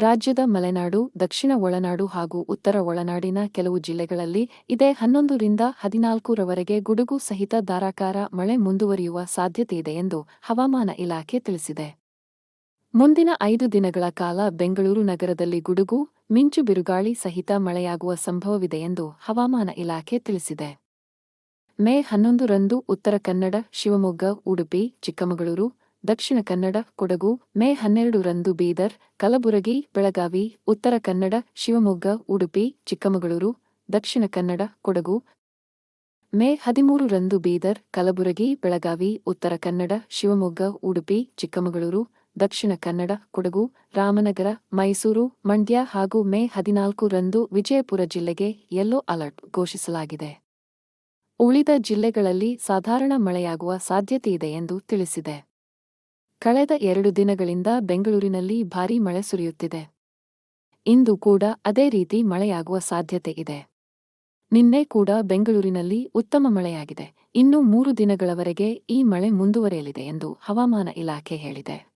ರಾಜ್ಯದ ಮಲೆನಾಡು, ದಕ್ಷಿಣ ಒಳನಾಡು ಹಾಗೂ ಉತ್ತರ ಒಳನಾಡಿನ ಕೆಲವು ಜಿಲ್ಲೆಗಳಲ್ಲಿ ಇದೇ ಹನ್ನೊಂದರಿಂದ ಹದಿನಾಲ್ಕರವರೆಗೆ ಗುಡುಗು ಸಹಿತ ಧಾರಾಕಾರ ಮಳೆ ಮುಂದುವರಿಯುವ ಸಾಧ್ಯತೆಯಿದೆ ಎಂದು ಹವಾಮಾನ ಇಲಾಖೆ ತಿಳಿಸಿದೆ. ಮುಂದಿನ ಐದು ದಿನಗಳ ಕಾಲ ಬೆಂಗಳೂರು ನಗರದಲ್ಲಿ ಗುಡುಗು, ಮಿಂಚು ಬಿರುಗಾಳಿ ಸಹಿತ ಮಳೆಯಾಗುವ ಸಂಭವವಿದೆ ಎಂದು ಹವಾಮಾನ ಇಲಾಖೆ ತಿಳಿಸಿದೆ. ಮೇ ಹನ್ನೊಂದರಂದು ಉತ್ತರ ಕನ್ನಡ, ಶಿವಮೊಗ್ಗ, ಉಡುಪಿ, ಚಿಕ್ಕಮಗಳೂರು ದಕ್ಷಿಣ ಕನ್ನಡ, ಕೊಡಗು, ಮೇ ಹನ್ನೆರಡರಂದು ಬೀದರ್, ಕಲಬುರಗಿ, ಬೆಳಗಾವಿ, ಉತ್ತರ ಕನ್ನಡ, ಶಿವಮೊಗ್ಗ, ಉಡುಪಿ, ಚಿಕ್ಕಮಗಳೂರು, ದಕ್ಷಿಣ ಕನ್ನಡ, ಕೊಡಗು, ಮೇ ಹದಿಮೂರರಂದು ಬೀದರ್, ಕಲಬುರಗಿ, ಬೆಳಗಾವಿ, ಉತ್ತರ ಕನ್ನಡ, ಶಿವಮೊಗ್ಗ, ಉಡುಪಿ, ಚಿಕ್ಕಮಗಳೂರು, ದಕ್ಷಿಣ ಕನ್ನಡ, ಕೊಡಗು, ರಾಮನಗರ, ಮೈಸೂರು, ಮಂಡ್ಯ ಹಾಗೂ ಮೇ ಹದಿನಾಲ್ಕರಂದು ವಿಜಯಪುರ ಜಿಲ್ಲೆಗೆ ಯೆಲ್ಲೋ ಅಲರ್ಟ್ ಘೋಷಿಸಲಾಗಿದೆ. ಉಳಿದ ಜಿಲ್ಲೆಗಳಲ್ಲಿ ಸಾಧಾರಣ ಮಳೆಯಾಗುವ ಸಾಧ್ಯತೆಯಿದೆ ಎಂದು ತಿಳಿಸಿದೆ. ಕಳೆದ ಎರಡು ದಿನಗಳಿಂದ ಬೆಂಗಳೂರಿನಲ್ಲಿ ಭಾರೀ ಮಳೆ ಸುರಿಯುತ್ತಿದೆ. ಇಂದು ಕೂಡ ಅದೇ ರೀತಿ ಮಳೆಯಾಗುವ ಸಾಧ್ಯತೆ ಇದೆ. ನಿನ್ನೆ ಕೂಡ ಬೆಂಗಳೂರಿನಲ್ಲಿ ಉತ್ತಮ ಮಳೆಯಾಗಿದೆ. ಇನ್ನು ಮೂರು ದಿನಗಳವರೆಗೆ ಈ ಮಳೆ ಮುಂದುವರಿಯಲಿದೆ ಎಂದು ಹವಾಮಾನ ಇಲಾಖೆ ಹೇಳಿದೆ.